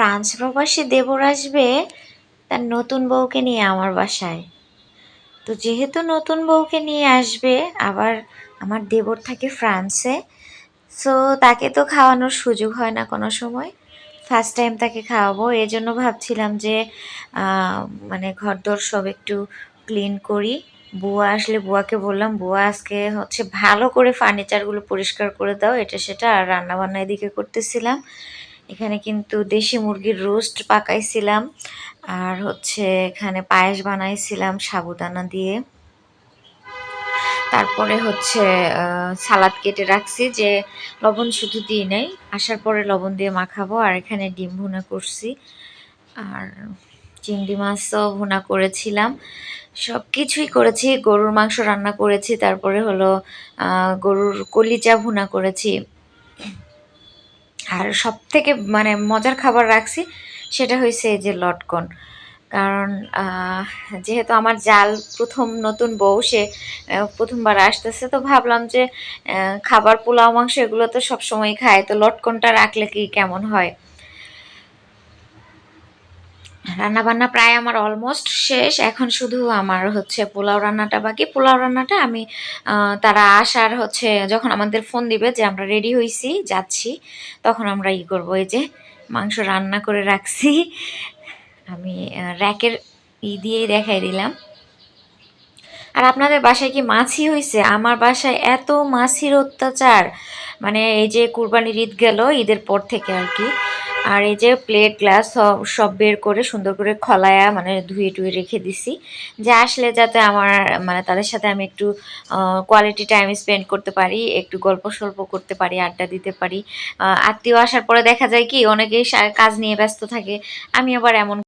France প্রবাসী দেবর আসবে তার নতুন বউকে নিয়ে আমার বাসায়। তো যেহেতু নতুন বউকে নিয়ে আসবে, আবার আমার দেবর থাকে ফ্রান্সে সো তাকে তো খাওয়ানোর সুযোগ হয় না কোনো সময়। ফার্স্ট টাইম তাকে খাওয়াবো এই জন্য ভাবছিলাম যে মানে ঘরদোর সব একটু ক্লিন করি। বুয়া আসলে বুয়াকে বললাম, বুয়া, আজকে হচ্ছে ভালো করে ফার্নিচারগুলো পরিষ্কার করে দাও, এটা সেটা, আর রান্না বান্না এদিকে করতেছিলাম। এখানে কিন্তু দেশি মুরগির রোস্ট পাকাইছিলাম আর হচ্ছে এখানে পায়েস বানাইছিলাম সাবুদানা দিয়ে। তারপরে হচ্ছে সালাদ কেটে রাখছি যে লবণ শুধু দিই নাই, আসার পরে লবণ দিয়ে মাখাবো আর এখানে ডিম ভুনা করছি। আর চিংড়ি মাছও ভুনা করেছিলাম। সব কিছুই করেছি, গরুর মাংস রান্না করেছি, তারপরে হলো গরুর কলিজা ভুনা করেছি। আর সব থেকে মানে মজার খাবার রাখছি সেটা হয়েছে এই যে লটকন। কারণ যেহেতু আমার জাল প্রথম নতুন বউ, সে প্রথমবার আসতেছে, তো ভাবলাম যে খাবার পোলাও, মাংস এগুলো তো সবসময় খায়, তো লটকনটা রাখলে কি কেমন হয়? রান্না বান্না প্রায় আমার অলমোস্ট শেষ। এখন শুধু আমার হচ্ছে পোলাও রান্নাটা বাকি। পোলাও রান্নাটা আমি তারা আসার হচ্ছে যখন আমাদের ফোন দিবে যে আমরা রেডি হয়েছি যাচ্ছি, তখন আমরা ই করব। এই যে মাংস রান্না করে রাখছি। আমি র্যাকের ই দিয়েই দেখাই দিলাম। আর আপনাদের বাসায় কি মাছি হয়েছে আমার বাসায় এত মাছির অত্যাচার। মানে এই যে কুরবানির ঈদ গেল, ঈদের পর থেকে আর কি। আর এই যে প্লেট গ্লাস সব সব বের করে সুন্দর করে খলায়া মানে ধুয়ে টুয়ে রেখে দিছি। যে আসলে যাতে আমার মানে তাদের সাথে আমি একটু কোয়ালিটি টাইম স্পেন্ড করতে পারি, একটু গল্প সল্প করতে পারি, আড্ডা দিতে পারি। আত্মীয় আসার পরে দেখা যায় কি, অনেকেই কাজ নিয়ে ব্যস্ত থাকে। আমি আবার এমন